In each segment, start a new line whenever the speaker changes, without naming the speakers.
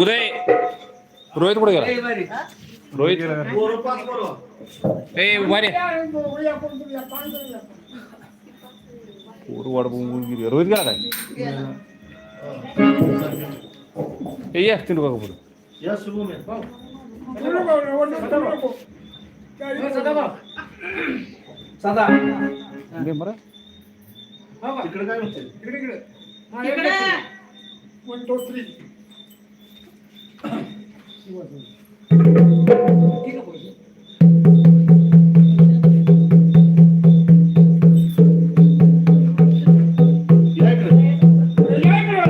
उदय रोहित कुठे गेला. रोहित. ए उभा रे
या, पोरं, या, पोरं, तुम्ही या, पाच जण या.
पोर वाट बघून गेली. रोहित गेला काय ए तीन बघा पुढे
सदा
दे मरा
तिकडे काय म्हणते
इकडे, इकडे. हा, इकडे. One, two, three.
या इकडे
या इकडे.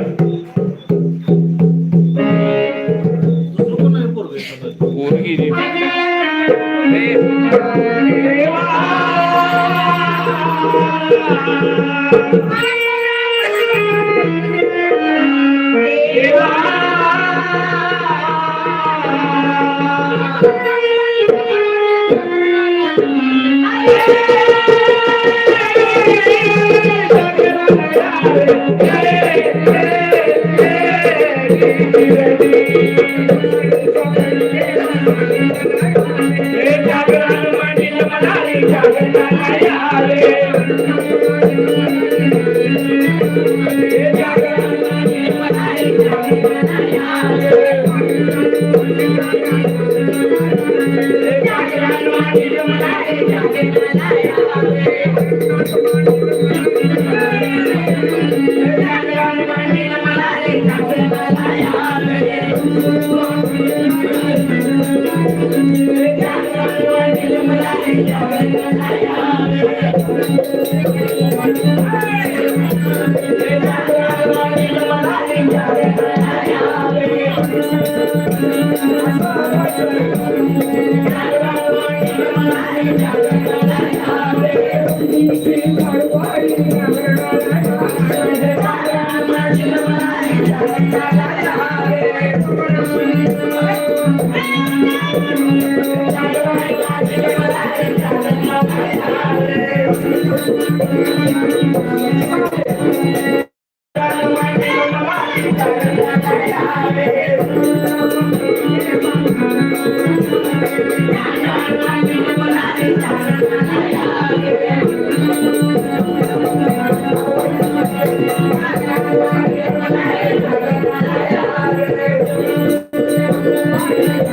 दुसरं कोण आहे पोरगं आहे सदा?
पोर गेली Amen.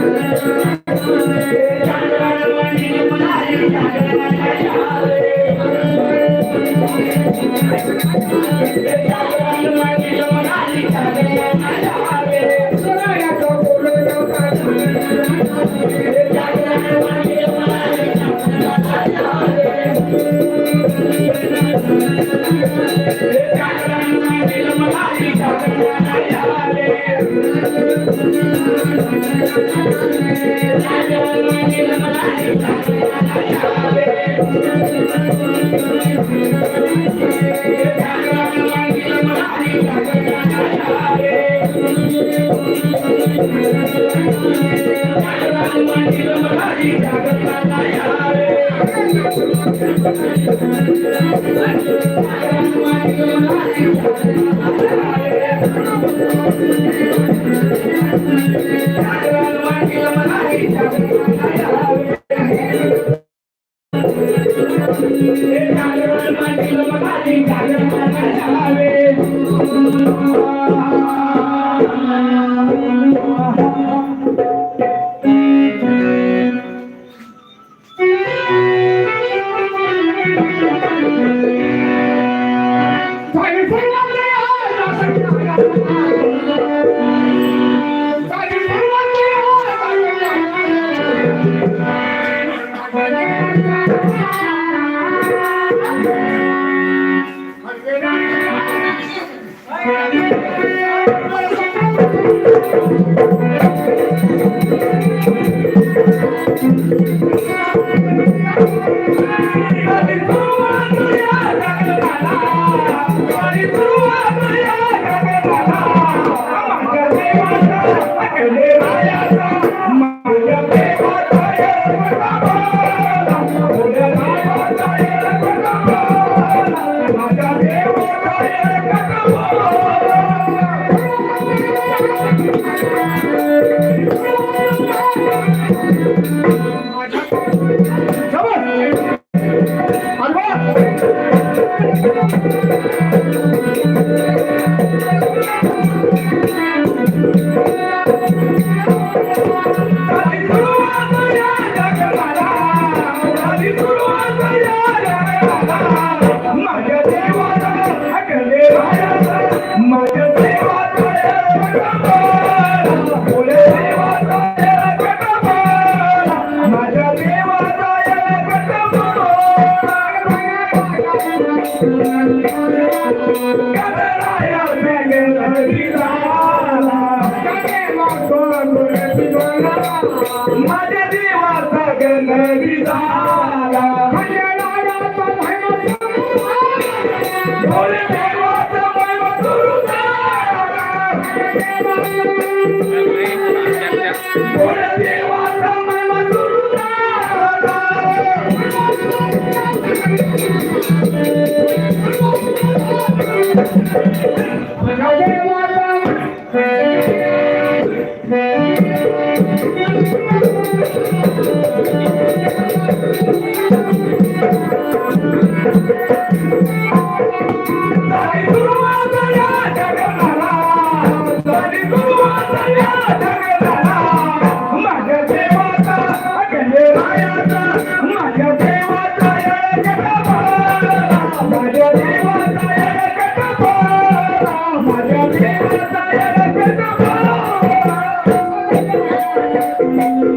Thank you.
Black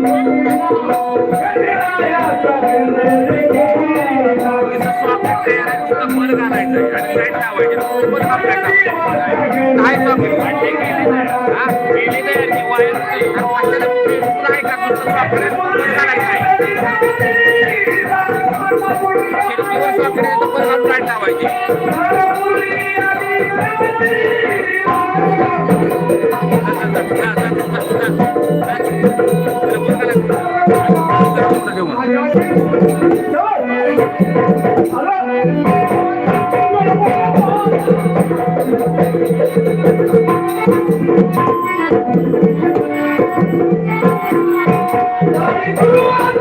Thank you. परत आणायचंय आणि फ्लॅट लावायचे परत हा फ्लॅट काय सांगू गेली नाही आणि वायर पुन्हा एका गोष्ट वापरेल दिवस वापरेल तर परत हा फ्लॅट लावायचे Hello. गणरायाचा. माझ्या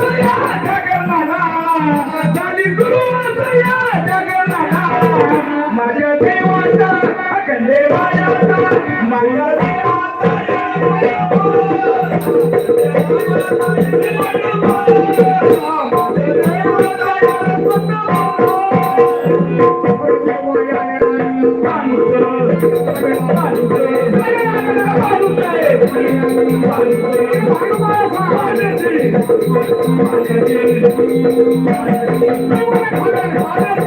काय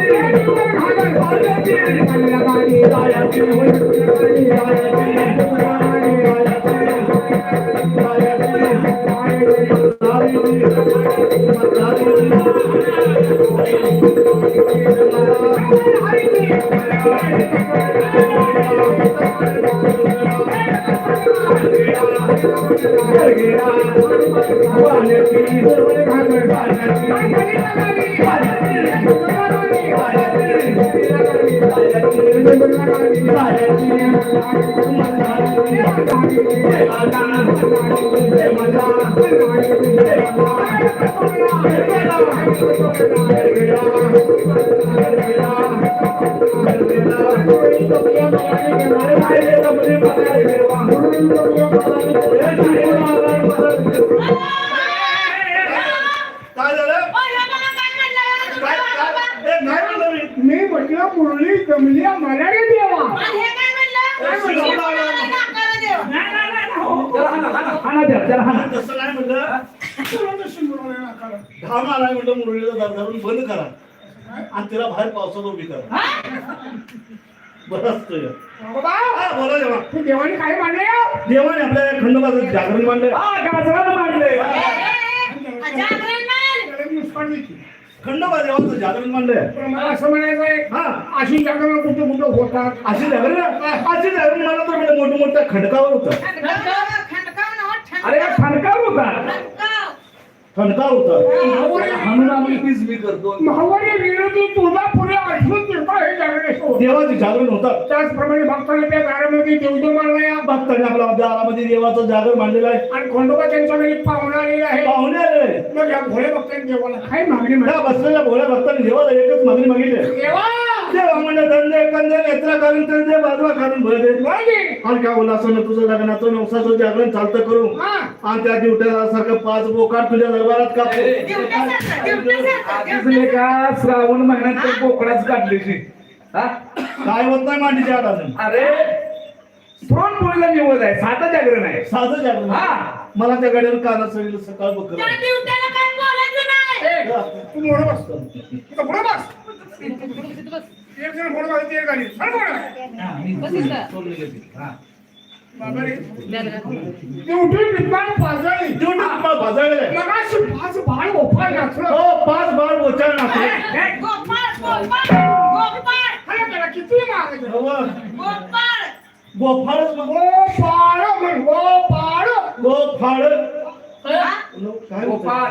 झालं मी.
म्हटलं मुरली जमली मला रे देवा हाना
तसं नाही म्हणलं धावून आलाय म्हणलं मुरळीला दार धरून बंद करा आणि तिला बाहेर पावसात उभी करा बरं असतं बोला जेव्हा
देवाने काय मानले
देवाने आपल्या खंडोबाचं जागरण मांडलंय
हा गाजरानं मानले
खंडोबा देवाचं जागरण मांडलंय.
पण मला असं म्हणायचं आहे
हा.
अशी जागा कुठं कुठं होतात?
अशी जागरण? अशी जागरण मला तर म्हणजे मोठं मोठ्या खंडकावर होतं
अरे खणकार होतात.
खंडकावर होतं.
महावरी विरोधी तुळजापुरे अश्वत हे जागरण
देवाचे जागरण होतात.
त्याचप्रमाणे भक्तांना त्या दारामध्ये
देवदेव मारला या
भक्तांनी आपल्या दारामध्ये देवाचं जागर मांडलेलं आहे.
आणि खंडोबा त्यांच्या घरी पाहुणा आलेला आहे
पाहुणे आले
मग या भोळे भक्तांनी देवाला काय मागणी म्हणा
बसलेल्या भोळ्या भक्तांनी देवाला एकच मागणी मागितली
देवा!
कंदे नेत्रा करून तर दे बाजूला काढून भर दे.
मागे.
आणि काय बोला असं तुझं लग्नाचं नवसाचं जागरण चालतं करू
हा.
आणि त्या दिवट्याला सारखं पाच बोकाड तुझ्या दरबारात कापतो
दिसले का? श्रावण महिन्यात तर बोकडाच काढली हा?
काय होत नाही मांडीच्या हात अजून.
अरे पुरणपोळीला निवड आहे साधं जागरण आहे.
साधं जागरण.
हा.
मला त्या गाडीवर काना चढील सकाळ बकर.
ए, तू मोठं बस तू पुढं बस. एक जण पुढं बस एक गाडी चल पुढं. बाबा रे. ते उठून विद्वान पाजळली.
भाजायला
मगाशी पाच बाळ ओफाळ घातलं.
हो पाच बार बोचाळ नाचले
हे, अरे त्याला किती मागायचं?
गोफाळच मग
गोपाळ म्हण, गोपाळ.
गोफाळ काय
गोपाळ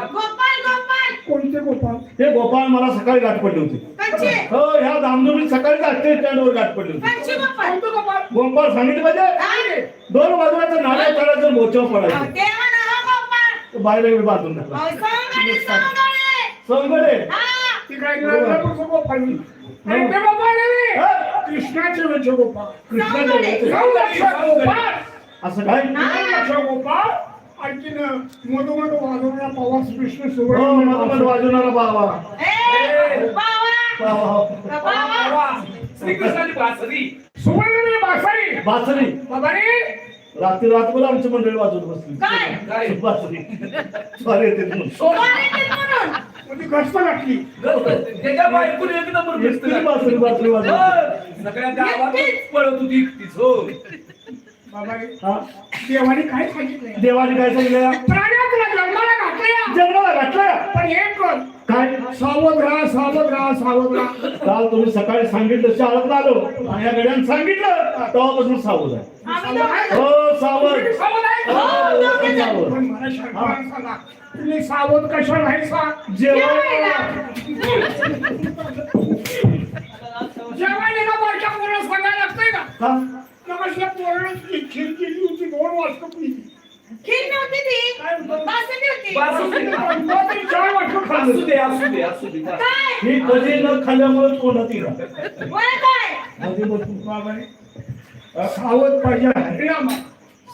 कोणते गोपाळ?
हे गोपाळ मला सकाळी गाठ पडली होती. हो ह्या दामदुबी सकाळी आठशे स्टँडवर गाठ पडली होती.
गोपाळ?
सांगितलं पाहिजे? दोन बाजूला नाल्या चढायचं मोचव पडायचं. बाहेर वेळ बाजून संगडे
ती काय गोपाळ? नाही.
हा?
कृष्णाचे म्हणजे गोपाळ. लक्ष गोपाळ.
असं काय?
लक्ष गोपाळ. आणखीन मधोमध वाजवणारा पवास कृष्ण
हो
सुवर्ण
मला वाजवणारा बाबा
श्रीकृष्णाची बासरी.
सुवर्ण बासारी.
बासरी. रात्री रातभर आमची मंडळी वाजवत बसली.
काय?
बासरी. स्वारी येते म्हणून.
म्हणजे गस्त
त्याच्या बायकून एक नंबर
एकटीच
दिसतो
बासरी बासरी वाजवत
सगळ्या गावात पळत होती एकटीच हो.
हा
देवाने काय सांगितलंय?
देवाने काय सांगितलं
प्राण्याला जन्माला घातलंय.
जन्माला घातलं
पण एक कर
काय?
सावध राहा सावध राहा सावध राहा.
काल तुम्ही सकाळी सांगितलं शाळेत आलो. आणि या गड्यानं सांगितलं तेव्हापासून सावध आहे. हो सावध.
तुम्ही सावध आहे
हो,
पण मला तुम्ही सावध कशा राहायचा जेवण बारक्या पोराला सांगायला लागतंय का?
हा?
मग अशा पोराला खीर केली होती दोन वाजता पिली काय होतं?
बासुंदी.
दोन तरी चार वाजता
असू
खाल्लं.
दे असू दे असू दे.
ही. कधी न खाल्ल्यामुळे तोंडात येईल मध्ये बसून
बाबा रे, सावध पाहिजे.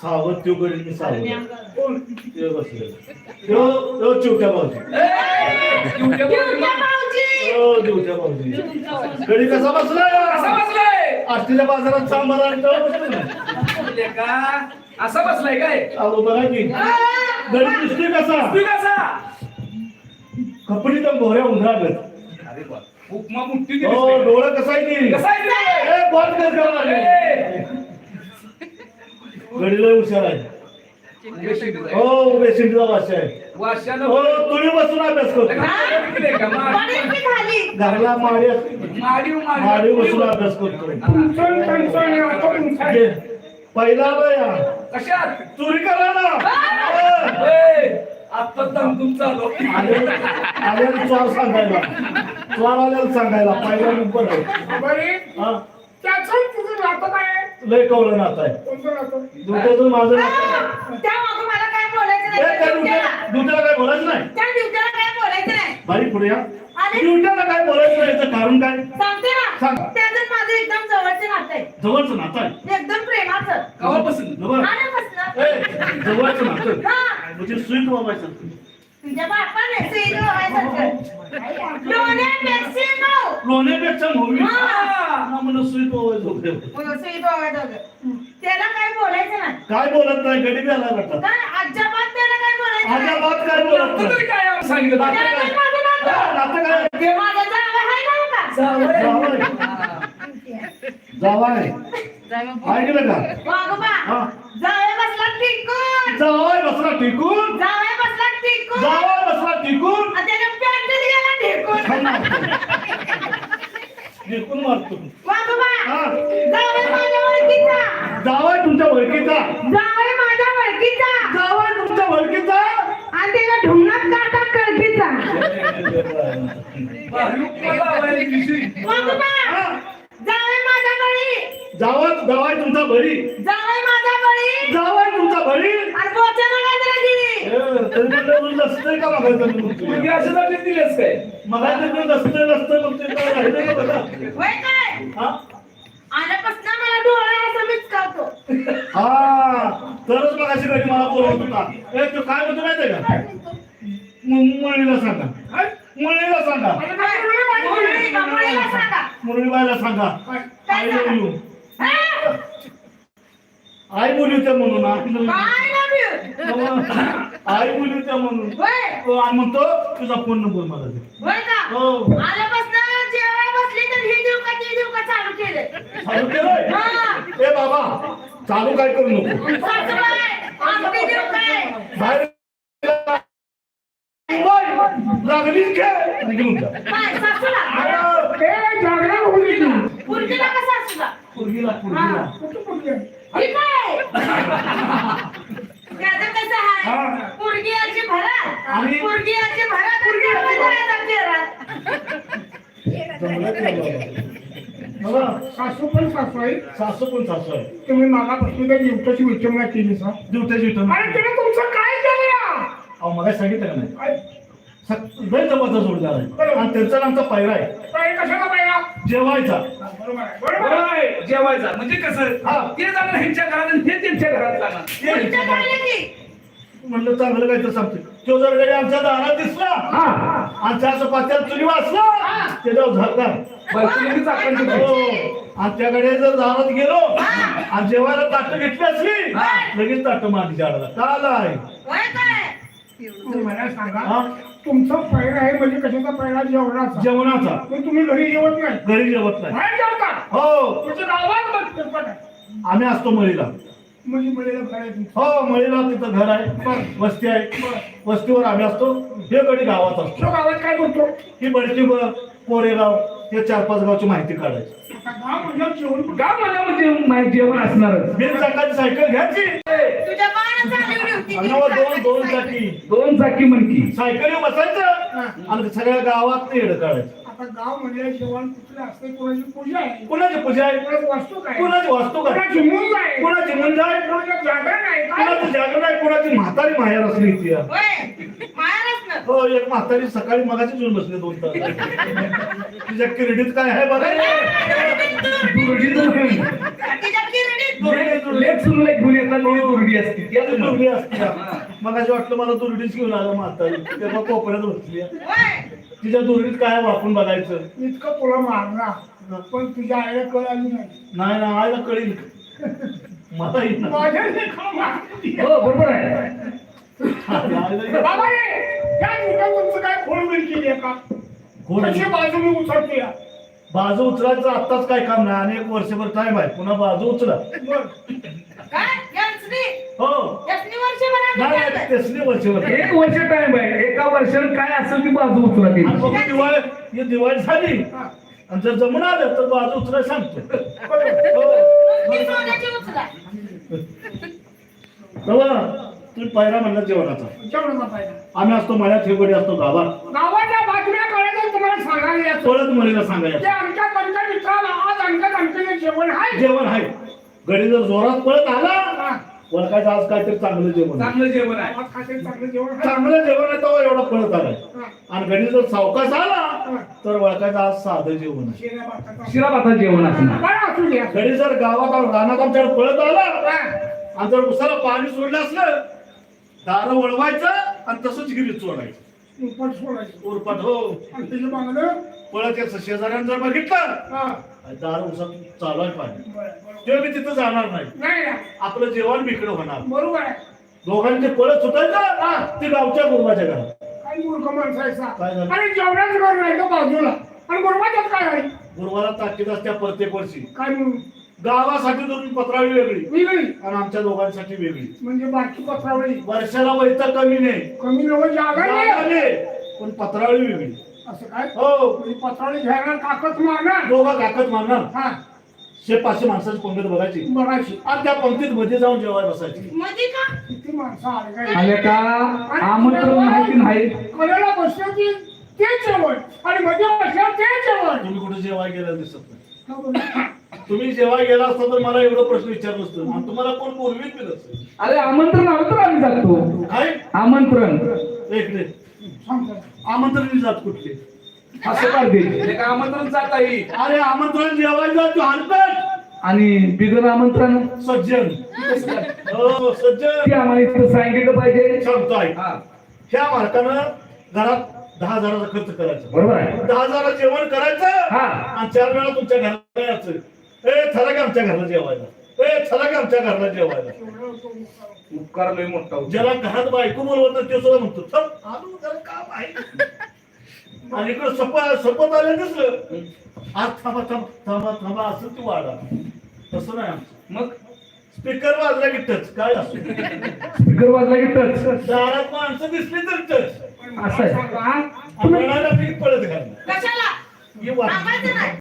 सावध त्यो करेल मी सावध.
कोण?
त्यो बसलेलं. त्यो त्यो चिवट्या भाऊजी. चिवट्या भाऊजी. गडी कसा बसला? आष्टीच्या बाजारात सांबार आणि तेव्हा बसलो ना.
म्हणजे का असा बसलाय काय
आलो बघा की गडी दिसतोय कसा
तू कसा
कपडी तर भोऱ्या उंदरागत
अरे उपमा मुठ्ठी
हो
दिसते.
डोळं कसं आहे की
कसा आहे?
ए, कर?
ए!
गडीला हुशार आहे हो आहे हो तुम्ही बसून अभ्यास करतो. घरला माडी
माडीव
माडी बसून अभ्यास करतो
आता.
घे. पहिला आला या
कशात?
चोरी करा ना.
ए, आत्ता दमदम चालू
आले आल्याला चोर सांगायला. चोर आल्याला सांगायला. पहिला नंबर आहे. हा.
त्याचं तुझं नातं काय? आहे?
लय कवलं नातं आहे.
कोणतं नातं?
दुधाचं माझं नातं आहे. ए, त्या दुधाला दुधाला काय बोलायचं नाही? बाई पुढे या. दुधाला काय बोलायचं नाही याचं कारण काय? सांग.
माझं एकदम जवळचे नातं आहे.
जवळचं नातं आहे?
एकदम प्रेमाचं. आल्यापासनं.
ए, जवळचं नातं.
हा.
म्हणजे स्वीट बाबायचं
तुझ्या बापाने.
लोण्यापेक्षा
हा.
म्हणून होते
हो, सुई. त्याला काय बोलायचं नाही.
काय बोलत नाही गडी आला
काय अजिबात त्याला काय बोलायचं
माझ्या
नाही.
बात काय बोलत
तू
नाही.
तरी काय सांगितलं?
त्याला
बाकी
काय? माझं नातं?
नातं काय
ते माझं जावं आहे. हो
ऐकलं का. हा.
जावई बसला टिकून.
जावाय बसला टिकून
जावई बसला टिकून.
जावाय बसला टिकून
आणि त्याच्या पॅन्टीत गेला ढेकून.
टिकून मारतो
वागोबा.
हा.
जावई माझ्या ओळखीचा.
जावाय तुमच्या ओळखीचा
जावई माझ्या ओळखीचा.
जावाय तुमच्या ओळखीचा
आणि त्याला ढुंगात काढतात कळकीचा.
जावा जावाय तुमचा बळी.
जावई माझा बळी.
जावाय तुमचा बळी.
आणि
नसतंय का बघायचं
मुलगी
तुम्ही?
असं दाखले दिलेस काय?
मला तरी नसतंय नसतंय मग ते काय राहिलं का बघा? हा?
आल्यापासून मला डोळा असं मिचकावतो.
हा तरच मग अशी घरी मला बोलवत होता ए तू काय म्हणतो माहितीये का? मु- मुरळीला सांगा. मुरळीला सांगा. मुरळीबाईला सांगा.
काय
आई बोलू.
हा?
आई बोलू त्या म्हणून आई बोलू. त्या म्हणून. तो आणि म्हणतो तुझा फोन नंबर मला दे. हो.
हे चालू केलं
चालू केलंय?
हा.
ए बाबा चालू काय करू नको? बाहेर घेऊन जा
जागरण तू.
पुरगीला
पोरगीला पोरगीला.
सासू पण सासू आहे
सासू पण सासू आहे
तुम्ही मागापासून त्या दिवसाची विचारणा केली सा. अरे तिने तुमचं काय
अहो मला सांगितलं का नाही?
काय
सग- लय जबरदस्त जोडदार. आहे आणि त्यांचा आमचा पायरा आहे.
काय कशाला पाहिला
जेवायचा.
बरोबर आहे बरोबर आहे.
होय, जेवायचा. म्हणजे कसं?
हा.
ते जाणार ह्यांच्या घरात आणि हे त्यांच्या घरात जाणार.
की
म्हणलं चांगलं काय तर सांगतो तो जर आमच्या दारात दिसला आमच्या असं पात्यात चुली वाचला त्याच्यावर झाकणार.
बायकोने चाकण
हो. आमच्याकडे जर दारात गेलो आणि जेवायला ताटं घेतली असली लगेच ताटं मारली झाडाला. काल आहे
होय काय?
मला सांगा
हा?
तुमचा पैरा आहे म्हणजे कशाचा पैरा जेवणाचा.
जेवणाचा.
तुम्ही घरी जेवत नाही?
घरी जेवत नाही.
बाहेर जेवता
हो.
तुमच्या गावात बघ तिरपट आहे.
आम्ही असतो मळीला.
म्हणजे मुलीला घर आहे तुमचं.
हो मळीला तिथं घर आहे. वस्ती आहे. वस्तीवर आम्ही असतो. हे गडी गावात असतो.
तो गावात काय बोलतो?
ही बडकी ब- कोरेगाव हे चार पाच गावची माहिती काढायची.
म्हणजे?
का म्हणजे माहिती जेवण असणारच.
बिन चाकाची सायकल घ्यायची.
तुझ्या चालवली होती
दोन दोन चाकी.
दोन चाकी म्हणकी
सायकली बसायचं. आणि सगळ्या गावात येड काढायचं
आता गाव म्हणजे जेवण कुठलं असते कोणाची पूजा आहे?
कुणाची पूजा आहे?
कोणाची वास्तू काय
कुणाची वास्तू काय?
कोणाची मूल आहे?
कुणाची मुंज आहे?
कोणाचं जागरण आहे काय?
कुणाचं जागरण आहे कुणाची म्हातारी माहेर असली
ना
हो एक म्हातारी सकाळी मगाची येऊन बसली दोन तास. तिच्या क्रेडिट काय आहे
सुरू लेख घेऊन येतात लोक दुर्डी असते.
ती दुर्डी असते. मग असं वाटलं मला दुर्डीच घेऊन आलं म्हातारी. तेव्हा कोपऱ्यात बसली तिच्या दुर्डीत काय वापरून बघायचं?
इतकं तुला मारला पण तुझ्या आईला कळ आली नाही.
नाही ना आयला कळील. मला
मारली.
हो बरोबर आहे.
त्या तुमचं काय खोडबिल केली आहे का? कशी बाजू मी उचलतो या
बाजू उचलायचं आत्ताच काय काम नाही. आणि एक वर्षभर टाइम आहे. पुन्हा बाजू उचला.
बर.
काय? यांसनी
हो.
यांसनी वर्षभरात
नाही नाही,
विचारलं.
तेसनी वर्षभर.
एक वर्ष टाइम आहे. एका वर्षानं काय असेल ती बाजू उचला ती
आणि दिवाळी ही दिवाळी झाली.
हा.
आणि जर जमून आलं तर बाजू उचलाय सांगतो.
बरोबर.
ती सोन्याची उचला.
तेव्हा तुम्ही पहिला म्हणला जेवणाचा.
जेवणाचा
आम्ही असतो मळ्यात हेगडी असतो गावात.
गावाच्या बातम्या कळायचं तुम्हाला सांगायला याचं
परत मुलीला
ते
सांगायचं
आमच्या पंचा मित्राला आज आमच्या आमच्या जेवण आहे.
जेवण आहे. गडी जर जोरात पळत आला
हा.
ओळखायचं आज काहीतरी चांगलं जेवण आहे.
चांगलं जेवण आहे.
आज खाते चांगलं जेवण आहे.
चांगलं जेवण आहे तेव्हा एवढा पळत आलाय
हा.
आणि घडी जर सावकाश आला तर ओळखायचं आज साधं जेवण आहे.
शेऱ्या भाताचा.
शिरा भाता जेवण असणार.
बरं असू द्या
घडी जर गावात रानात आमच्याकडे पळत आला. आणि जर उसाला पाणी सोडलं असलं दारं वळवायचं आणि तसंच सोडायचं. उरपाट हो.
आणि त्याचं मागणं
पळत यायचं. शेजाऱ्यानं जर बघितलं
हा.
दार उसात चालू आहे पाणी
बरं, बरं.
तेव्हा मी तिथं जाणार नाही.
नाही ना.
आपलं जेवण बिकडं होणार.
बरोबर आहे.
दोघांचे पळत सुटायचं ते गावच्या गुरुवाच्या घरात.
काही मूर्ख माणसायचा
काय झालं?
आणि जेवणाचं घर राहिलं बाजूला? आणि बरोबर काय आहे?
गुरुवाला ताकीद असत्या प्रत्येक वर्षी
काय म्हणून?
गावासाठी धरून पत्रावळी वेगळी.
वेगळी.
आणि आमच्या दोघांसाठी वेगळी.
म्हणजे बाकी पत्रावळी
वर्षाला वैता कमी नाही.
कमी नव जागा
जागा
नाही.
नाही, पण पत्रावळी वेगळी.
असं काय?
हो.
म्हणजे पत्रावळी घ्यायला ताकद मारणार.
दोघा काकत मारणार.
हा.
शे पाचशे माणसाची पंगत बघायची.
बघायची.
आणि त्या पंक्तीत मध्ये जाऊन जेवाय बसायची.
मध्ये का?
किती माणसं आले काय?
आले का आमंत्रण माहिती नाही.
कलेला बसलं की ते जेवण. आणि मध्ये बसल्यावर ते जेवण.
तुम्ही कुठे जेवाय गेलं दिसत नाही. तुम्ही जेव्हा गेला असता तर मला एवढं प्रश्न विचारलं असतं आणि तुम्हाला कोण बोलवीत बी नसतं.
अरे आमंत्रण आलं तर आम्ही जातो.
काय?
आमंत्रण.
इकडे आमंत्रण जात कुठले?
असं काढते आमंत्रण जात आहे.
अरे आमंत्रण जेवायला तू हलपट
आणि बिगर आमंत्रण?
सज्जन. हो सज्जन.
ते आम्हाला इथं सांगितलं पाहिजे.
सांगतो ऐक.
हा.
ह्या मालकानं घरात दहा हजाराचा खर्च करायचा.
बरोबर आहे.
दहा हजाराचं जेवण करायचं
हा.
आणि चार वेळा तुमच्या घराला यायचं. ए चला की आमच्या घरला जेवायला. ए चला की आमच्या घरला जेवायला.
उपकार लय मोठा होता.
ज्याला घरात बायको बोलवत ते सुद्धा म्हणतो "चल, आलो जरा काम आहे आणि इकडे सपा सपत आले कसं आज थांबा थांबा थांबा थांबा असं तू वाढा तसं नाही आमचं.
मग?
स्पीकर वाजला की टच काय असो?
स्पीकर वाजला की टच.
दारात माणसं दिसली तर टच.
असं आहे. हा?
पळत घालणार
कशाला?
हे वाजलं.
सांगायचं नाही.